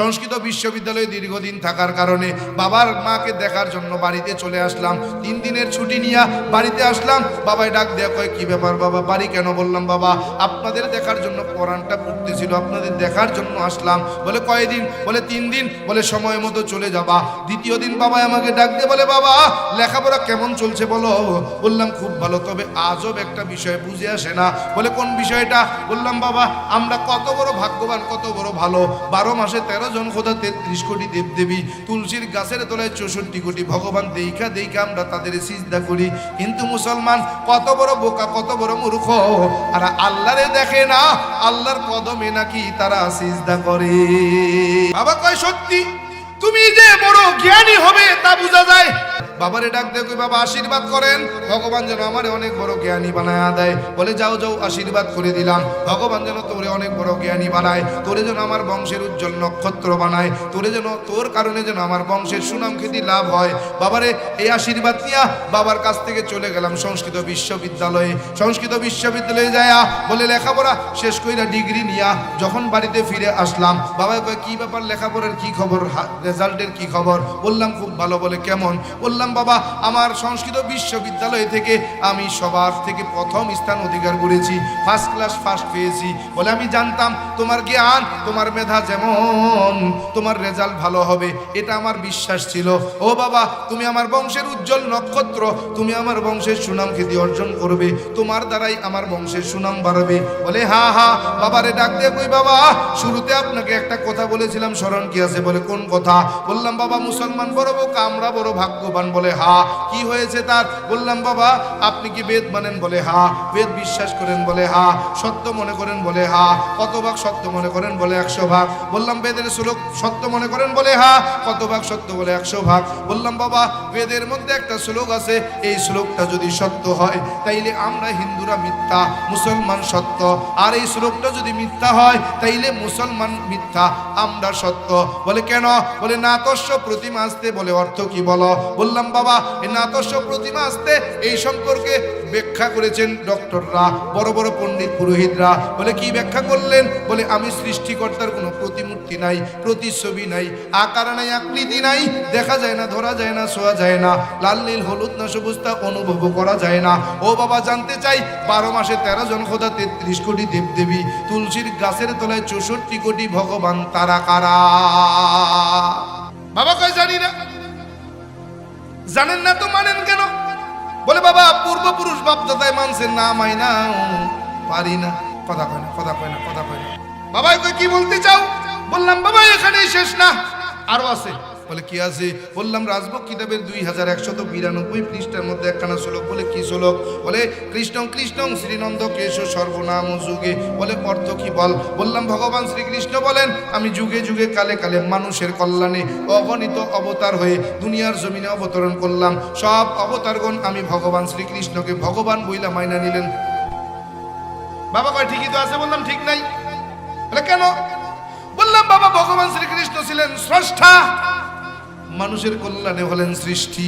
সংস্কৃত বিশ্ববিদ্যালয়ে দীর্ঘদিন থাকার কারণে বাবার মাকে দেখার জন্য বাড়িতে চলে আসলাম। তিন দিনের ছুটি নিয়ে বাড়িতে আসলাম। বাবাই ডাক দেয়া কয়, কী ব্যাপার বাবা, বাড়ি কেন? বললাম, বাবা, আপনাদের দেখার জন্য কোরআনটা পড়তেছিল, আপনাদের দেখার জন্য আসলাম। বলে, কয়দিন? বলে, তিন দিন। বলে, সময় মতো চলে যাবা। দ্বিতীয় দিন বাবা আমাকে ডাক দিয়ে বলে, বাবা, লেখাপড়া কেমন চলছে বলো? বললাম, খুব ভালো, তবে আজব একটা বিষয়, বুঝে আসে না। বলে, কোন বিষয়টা? বললাম, বাবা, আমরা কত বড় ভাগ্যবান, কত বড় ভালো। বারো মাসে তেরো জন খোদা তেত্রিশ কোটি দেবদেবী, তুলসীর গাছের তলায় চৌষট্টি কোটি ভগবান দেখা দেখা আমরা তাদের সিজদা করি। কিন্তু মুসলমান, কত বড় বোকা, কত বড় মূর্খ? আর আল্লাহরে দেখে না, আল্লাহর কদমে নাকি তারা সিজদা করে। বাবা কয়, সত্যি? তুমি যে বড় জ্ঞানী হবে তা বোঝা যায়। বাবারে ডাক দেখো বাবা, আশীর্বাদ করেন। ভগবান যেন আমারে অনেক বড় জ্ঞানী বানায় দেয়। বলে, যাও যাও, আশীর্বাদ করে দিলাম। ভগবান যেন তোরে অনেক বড় জ্ঞানী বানায়, তোরে যেন আমার বংশের উজ্জ্বল নক্ষত্র বানায়, তোরে যেন তোর কারণে যেন আমার বংশের সুনাম খ্যাতি লাভ হয়। বাবারে, এই আশীর্বাদ নিয়া বাবার কাছ থেকে চলে গেলাম সংস্কৃত বিশ্ববিদ্যালয়ে। সংস্কৃত বিশ্ববিদ্যালয়ে যায়া বলে, লেখাপড়া শেষ কইরা ডিগ্রি নিয়া যখন বাড়িতে ফিরে আসলাম। বাবা কয়, কি ব্যাপার লেখাপড়ার কি খবর? রেজাল্টের কি খবর? বললাম, খুব ভালো। বলে, কেমন? বললাম, বাবা, আমার সংস্কৃত বিশ্ববিদ্যালয় থেকে আমি সবার থেকে প্রথম স্থান অধিকার করেছি ফার্স্ট ক্লাস ফার্স্ট পেয়েছি। বলে আমি জানতাম, তোমার জ্ঞান, তোমার মেধা যেমন, তোমার রেজাল্ট ভালো হবে। এটা আমার বিশ্বাস ছিল। ও বাবা, তুমি আমার বংশের উজ্জ্বল নক্ষত্র, তুমি আমার বংশের সুনাম খ্যাতি অর্জন করবে। তোমার দ্বারাই আমার বংশের সুনাম বাড়বে। বলে, হা হা, বাবারে ডাক দিয়ে কই বাবা। শুরুতে আপনাকে একটা কথা বলেছিলাম, স্মরণ কি আছে বলে, কোন কথা? বললাম, বাবা, মুসলমান বড় বোকা, আমরা বড় ভাগ্যবান। বলে হা কি হয়েছে তার? বললাম, বাবা, আপনি কি বেদ মানেন বলে? হা। বেদ বিশ্বাস করেন বলে? হা। সত্য মনে করেন বলে? হা। কত ভাগ সত্য মনে করেন বলে? একশো ভাগ। বললাম, বেদের শ্লোক সত্য মনে করেন বলে? হা। কত ভাগ সত্য বলে? একশো ভাগ। বললাম, বাবা, বেদের মধ্যে একটা শ্লোক আছে। এই শ্লোকটা যদি সত্য হয়, তাইলে আমরা হিন্দুরা মিথ্যা, মুসলমান সত্য। আর এই শ্লোকটা যদি মিথ্যা হয়, তাইলে মুসলমান মিথ্যা, আমরা সত্য। বলে, কেন? বলে, নাতস্য প্রতিমা আসতে বলে অর্থ কি বলো? বললাম, বাবা এই নাতস্য প্রতিমা আসতে এই সম্পর্কে ব্যাখ্যা করেছেন ডক্টররা, বড় বড় পণ্ডিত পুরোহিতরা। বলে, কি ব্যাখ্যা করলেন? বলে, আমি সৃষ্টিকর্তার কোনো প্রতিমূর্তি নাই, প্রতিচ্ছবি নাই, আকার নাই, আকৃতি নাই, দেখা যায় না, ধরা যায় না, শোয়া যায় না, লাল, নীল, হলুদ না সবুজতা অনুভব করা যায় না। ও বাবা, জানতে চাই, বারো মাসে তেরো জন খোদা তেত্রিশ কোটি দেবদেবী, তুলসীর গাছের তলায় চৌষট্টি কোটি ভগবান তারা কারা? বাবা কয়, জানি না। জানেন না তো মানেন কেন? বলে, বাবা, পূর্বপুরুষ বাপদাদায় মানছেন না মাই না, পারি না। কথা কয় না, কথা কয় না, কথা কয় না। বাবা কি বলতে চাও? বললাম, বাবা, এখানেই শেষ না। আরও আছে। বলে কি আছে? বললাম, রাজভোগ কিতাবের দুই হাজার একশত বিরানব্বই পৃষ্ঠার মধ্যে একখানা শ্লোক। বলে, কি শ্লোক? বলে, কৃষ্ণ কৃষ্ণ শ্রীনন্দ কেশ সর্বনাম যুগে। বলে, অর্থ কি বল? বললাম, ভগবান শ্রীকৃষ্ণ বলেন, আমি যুগে যুগে কালে কালে মানুষের কল্যাণে অগণিত অবতার হয়ে দুনিয়ার জমিনে অবতরণ করলাম। সব অবতারগণ আমি ভগবান শ্রীকৃষ্ণকে ভগবান বইলা মাইনা নিলেন। বাবা কয়, ঠিকই তো আছে? বললাম, ঠিক নাই। কেন? বললাম, বাবা ভগবান শ্রীকৃষ্ণ ছিলেন স্রষ্টা। মানুষের কল্যাণে হলেন সৃষ্টি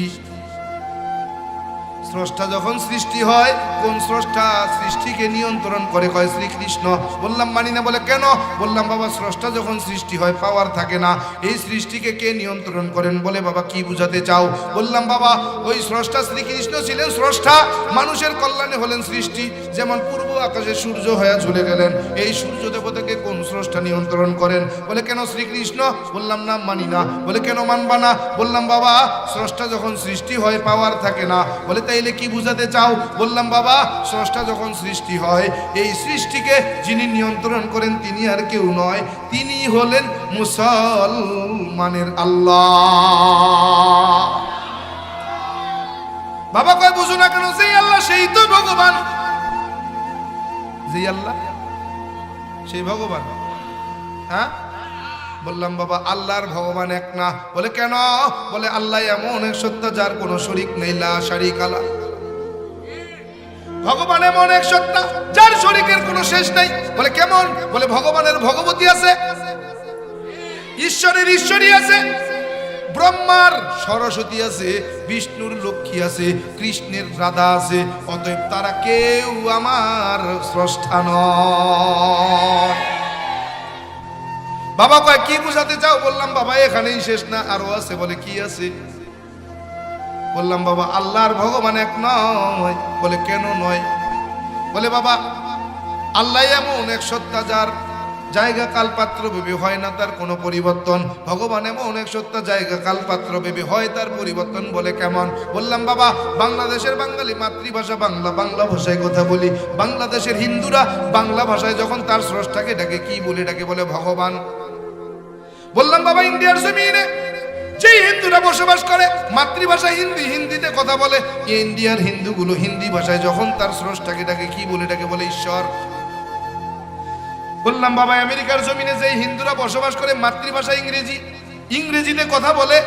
স্রষ্টা যখন সৃষ্টি হয়, কোন স্রষ্টা সৃষ্টিকে নিয়ন্ত্রণ করে? কয় শ্রীকৃষ্ণ। বললাম, মানি না বলে কেন? বললাম, বাবা, স্রষ্টা যখন সৃষ্টি হয়, পাওয়ার থাকে না। এই সৃষ্টিকে কে নিয়ন্ত্রণ করেন বলে বাবা, কি বুঝাতে চাও? বললাম, বাবা, ওই স্রষ্টা শ্রীকৃষ্ণ ছিলেন স্রষ্টা। মানুষের কল্যাণে হলেন সৃষ্টি। যেমন পূর্ব আকাশে সূর্য হয়ে ঝুলে গেলেন, এই সূর্য দেবতাকে কোন স্রষ্টা নিয়ন্ত্রণ করেন? বলে কেন শ্রীকৃষ্ণ? বললাম, না, মানি না। বলে কেন মানবা না? বললাম, বাবা, স্রষ্টা যখন সৃষ্টি হয়, পাওয়ার থাকে না। বলে তাইলে কি বুঝাতে চাও? বললাম, বাবা, স্রষ্টা যখন সৃষ্টি হয়, এই সৃষ্টিকে যিনি নিয়ন্ত্রণ করেন, তিনি আর কেউ নয়। তিনি হলেন মুসলমানের আল্লাহ। বাবা কয়, বুঝো না কেন সেই আল্লাহ, সেই তো ভগবান। যেই আল্লাহ, সেই ভগবান। হ্যাঁ? বললাম, বাবা, আল্লাহর ভগবান এক না। বলে, কেন? বলে, আল্লাহ এমন এক সত্য যার কোনো শরিক নেই, লা আলা। ভগবান এমন এক সত্তা যার শরিকের কোনো শেষ নাই। বলে, কেমন? বলে, ভগবানের ভগবতী আছে, ঈশ্বরের ঈশ্বরী আছে, ব্রহ্মার সরস্বতী আছে, বিষ্ণুর লক্ষ্মী আছে, কৃষ্ণের রাধা আছে, অতএব তারা কেউ আমার স্রষ্টা নয়। বাবা কয়, কি বুঝাতে চাও? বললাম, বাবা, এখানেই শেষ না। আরও আছে? বলে, কি আছে? বললাম, বাবা, আল্লাহর ভগবান এক নয়। বলে, কেন নয়? বলে, বাবা, আল্লাহ এমন এক সত্তা যার জায়গা কালপাত্র ভেবে হয় না, তার কোনো পরিবর্তন। ভগবান এমন এক সত্তা জায়গা কালপাত্র ভেবে হয়, তার পরিবর্তন বলে কেমন? বললাম, বাবা, বাংলাদেশের বাঙালি মাতৃভাষা বাংলা বাংলা ভাষায় কথা বলি। বাংলাদেশের হিন্দুরা বাংলা ভাষায় যখন তার স্রষ্টাকে ডাকে, কি বলে ডাকে? বলে, ভগবান বললাম, বাবা, ইন্ডিয়ার জমিনে যে হিন্দুরা বসবাস করে, মাতৃভাষা হিন্দি, হিন্দিতে কথা বলে ইন্ডিয়ার হিন্দুগুলো হিন্দি ভাষায় যখন তার স্রষ্টাকে ডাকে, কি বলে ডাকে? বলে, ঈশ্বর। বললাম, বাবা, আমেরিকার জমিনে যে হিন্দুরা বসবাস করে, মাতৃভাষা ইংরেজি, ইংরেজিতে কথা বলে,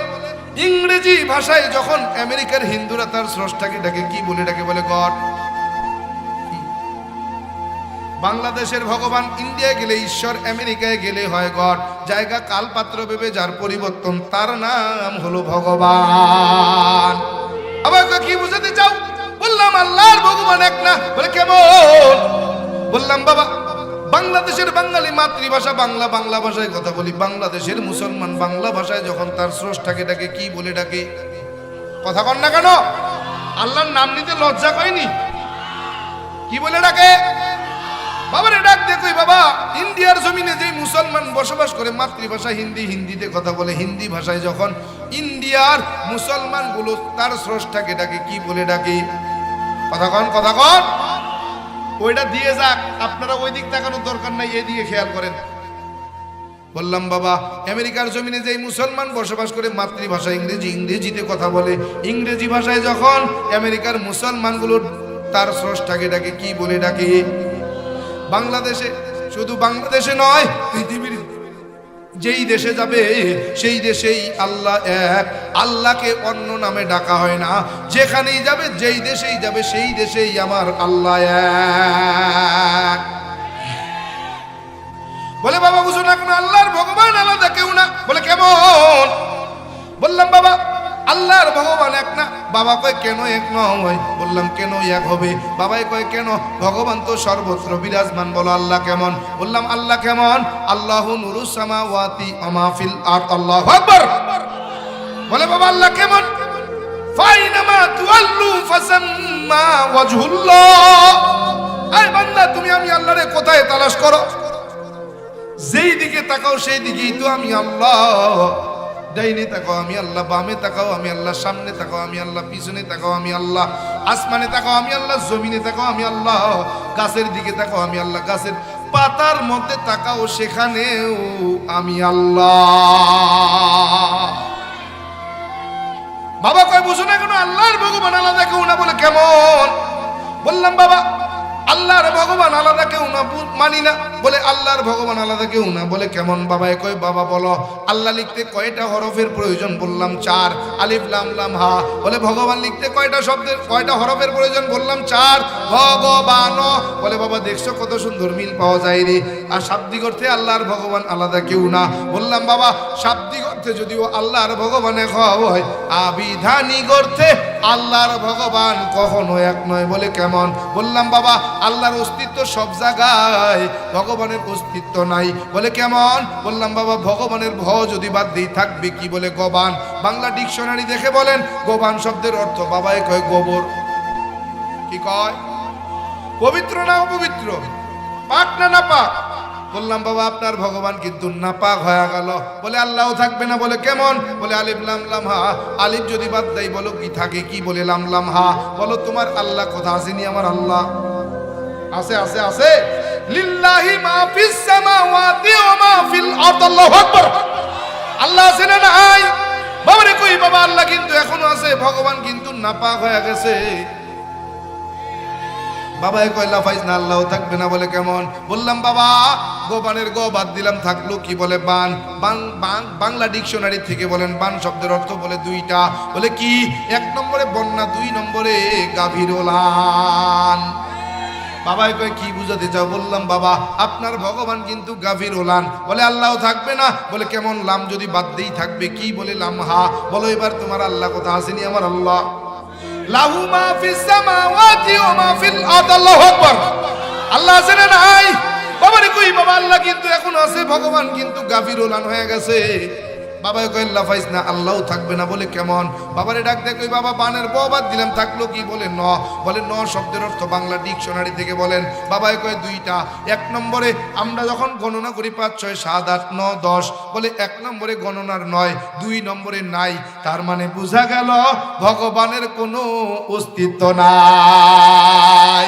ইংরেজি ভাষায় যখন আমেরিকার হিন্দুরা তার স্রষ্টাকে ডাকে, কি বলে ডাকে? বলে, গড। বাংলাদেশের ভগবান ইন্ডিয়ায় গেলে, ঈশ্বর আমেরিকায় গেলে হয় গড। জায়গা কালপাত্র ভেবে যার পরিবর্তন, তার নাম হলো ভগবান। আবার কি বুঝাতে চাও? বললাম, আল্লাহর ভগবান এক না। বলে, কেমন? বললাম, বাবা, বাংলাদেশের বাঙালি মাতৃভাষা বাংলা বাংলা ভাষায় কথা বলি। বাংলাদেশের মুসলমান বাংলা ভাষায় যখন তার স্রষ্টাকে ডাকে, কি বলে ডাকে? কথা কন না কেন? আল্লাহর নাম নিতে লজ্জা কয়নি কি বলে ডাকে? বাবারে ডাক দেখো বাবা, ইন্ডিয়ার জমিনে যে মুসলমান বসবাস করে, মাতৃভাষা হিন্দি, হিন্দিতে কথা বলে, হিন্দি ভাষায় যখন ইন্ডিয়ার মুসলমানগুলো তার স্রষ্টাকে ডাকে, কি বলে ডাকে? কথা কন কথা কন। ওইটা দিয়ে যাক, আপনারা ওই দিক তাকানোর দরকার নাই, এই দিকে খেয়াল করেন। বললাম, বাবা, আমেরিকার জমিনে যে মুসলমান বসবাস করে, মাতৃভাষা ইংরেজি, ইংরেজিতে কথা বলে, ইংরেজি ভাষায় যখন আমেরিকার মুসলমানগুলো তার স্রষ্টাকে ডাকে, কি বলে ডাকে? বাংলাদেশে, শুধু বাংলাদেশে নয়, পৃথিবীর যেই দেশে যাবে, সেই দেশেই আল্লাহ এক। আল্লাহকে অন্য নামে ডাকা হয় না। যেখানেই যাবে, যেই দেশেই যাবে, সেই দেশেই আমার আল্লাহ এক। বলে, বাবা, বুঝো না কোনো আল্লাহর ভগবান আলাদা কেউ না। বলে, কেমন? বললাম, বাবা আল্লাহর ভগবান এক না। বাবা কয়, কেন এক নয় বললাম, কেন এক হবে? বাবাই কয়, কেন? ভগবান তো সর্বত্র বিরাজমান, বলো আল্লাহ কেমন? বললাম, আল্লাহ কেমন? আল্লাহ নুরুস ওয়াতি আমাফিল আর আল্লাহ আকবার! বলে, বাবা, আল্লাহ কেমন? ফাইনামা তুয়াল্লু ফাসাম্মা ওয়াজহুল্লাহ। আয় বান্দা, তুমি আমি আল্লাহরে কোথায় তালাশ করো? যেই দিকে তাকাও, সেই দিকেই তো আমি আল্লাহ। ডাইনে তাকাও আমি আল্লাহ, বামে তাকাও আমি আল্লাহ, সামনে তাকাও আমি আল্লাহ, পিছনে তাকাও আমি আল্লাহ, আসমানে তাকাও আমি আল্লাহ, জমিনে তাকাও আমি আল্লাহ, গাছের দিকে তাকাও আমি আল্লাহ, গাছের পাতার মধ্যে তাকাও সেখানেও আমি আল্লাহ। বাবা কয়, বুঝো না কেন, আল্লাহর ভগবান আলাদা, কেউ না বলে কেমন? বললাম, বাবা আল্লাহর ভগবান আলাদা কেউ না মানি না। বলে আল্লাহর ভগবান আলাদা কেউ না, বলে কেমন বাবা কয়, বাবা বলো। আল্লাহ লিখতে কয়টা হরফের প্রয়োজন বললাম চার। আলিফ, লাম লাম, হা। বলে ভগবান লিখতে কয়টা শব্দের, কয়টা হরফের প্রয়োজন বললাম চার। ভগবান বলে বাবা দেখছ কত সুন্দর মিল পাওয়া যায় রে। আর শাব্দিক অর্থে আল্লাহর ভগবান আলাদা কেউ না। বললাম বাবা, শাব্দিক অর্থে যদিও আল্লাহর ভগবান হয়, আবিধানিক অর্থে আল্লাহর ভগবান কখনো এক নয় বলে কেমন? বললাম, বাবা, আল্লাহর অস্তিত্ব সব জায়গায়, ভগবানের অস্তিত্ব নাই বলে কেমন? বললাম, বাবা, ভগবানের ভ যদি বাদ দিয়ে থাকবে কি বলে গবান? বাংলা ডিকশনারি দেখে বলেন, গোবান শব্দের অর্থ বাবাই কয় গোবর। কি কয়? পবিত্র না অপবিত্র? পাক না না পাক? বললাম, বাবা, আপনার ভগবান কিন্তু নাপাক হয়ে গেল। বলে আল্লাহ থাকবে না। বলে, কেমন? বলে, আলিফ, লাম লাম, হা। আলিফ যদি বাদ দেয়, বলো, কি থাকে, কি? বলে, লাম লাম, হা। বলো, তোমার আল্লাহ কথা আসেনি আমার আল্লাহ। আছে আছে আছে। লিল্লাহি মা ফিস সামাওয়াতি ওয়া মা ফিল আরদ। আল্লাহু আকবার। আল্লাহ আছে না নাই? বাবা রে কই, বাবা, আল্লাহ কিন্তু এখনও আছে। ভগবান কিন্তু নাপাক হয়ে গেছে। বাবা এ কয়লা ফাইজ না আল্লাহ থাকবে না বলে কেমন? বললাম, বাবা, গোবানের গো বাদ দিলাম, থাকল কি বলে বান? বাংলা ডিকশনারি থেকে বলেন, বান শব্দের অর্থ বলে দুইটা। বলে কি? এক নম্বরে বন্যা, দুই নম্বরে গাভীর ওলান বাবাই কয়, কি বুঝাতে চাও? বললাম, বাবা, আপনার ভগবান কিন্তু গাভীর ওলান বলে আল্লাহ থাকবে না। বলে, কেমন লাম যদি বাদ দিয়েই থাকবে, কি বলে লাম হা? বলো, এবার তোমার আল্লাহ কথা আসেনি আমার আল্লাহ। লাহু মা ফিস সামাওয়াতি ওয়া মা ফিল আরদ, আল্লাহু আকবার। আল্লাহ আছে না নাই। বাবারে কই বাবা, আল্লাহ কিন্তু এখন আছে, ভগবান কিন্তু গাভীর ওলান হয়ে গেছে। বাবা কই লাফাইস না, আল্লাহও থাকবে না বলে কেমন? বাবারে ডাক দেখ কই, বাবা, বানের ববাদ দিলাম, থাকল কি বলে? ন। বলে, ন শব্দের অর্থ বাংলা ডিকশনারি থেকে বলেন। বাবা কয়, দুইটা। এক নম্বরে, আমরা যখন গণনা করি পাঁচ, ছয়, সাত, আট, ন, দশ, বলে এক নম্বরে গণনার নয়, দুই নম্বরে নাই। তার মানে বোঝা গেল, ভগবানের কোনো অস্তিত্ব নাই।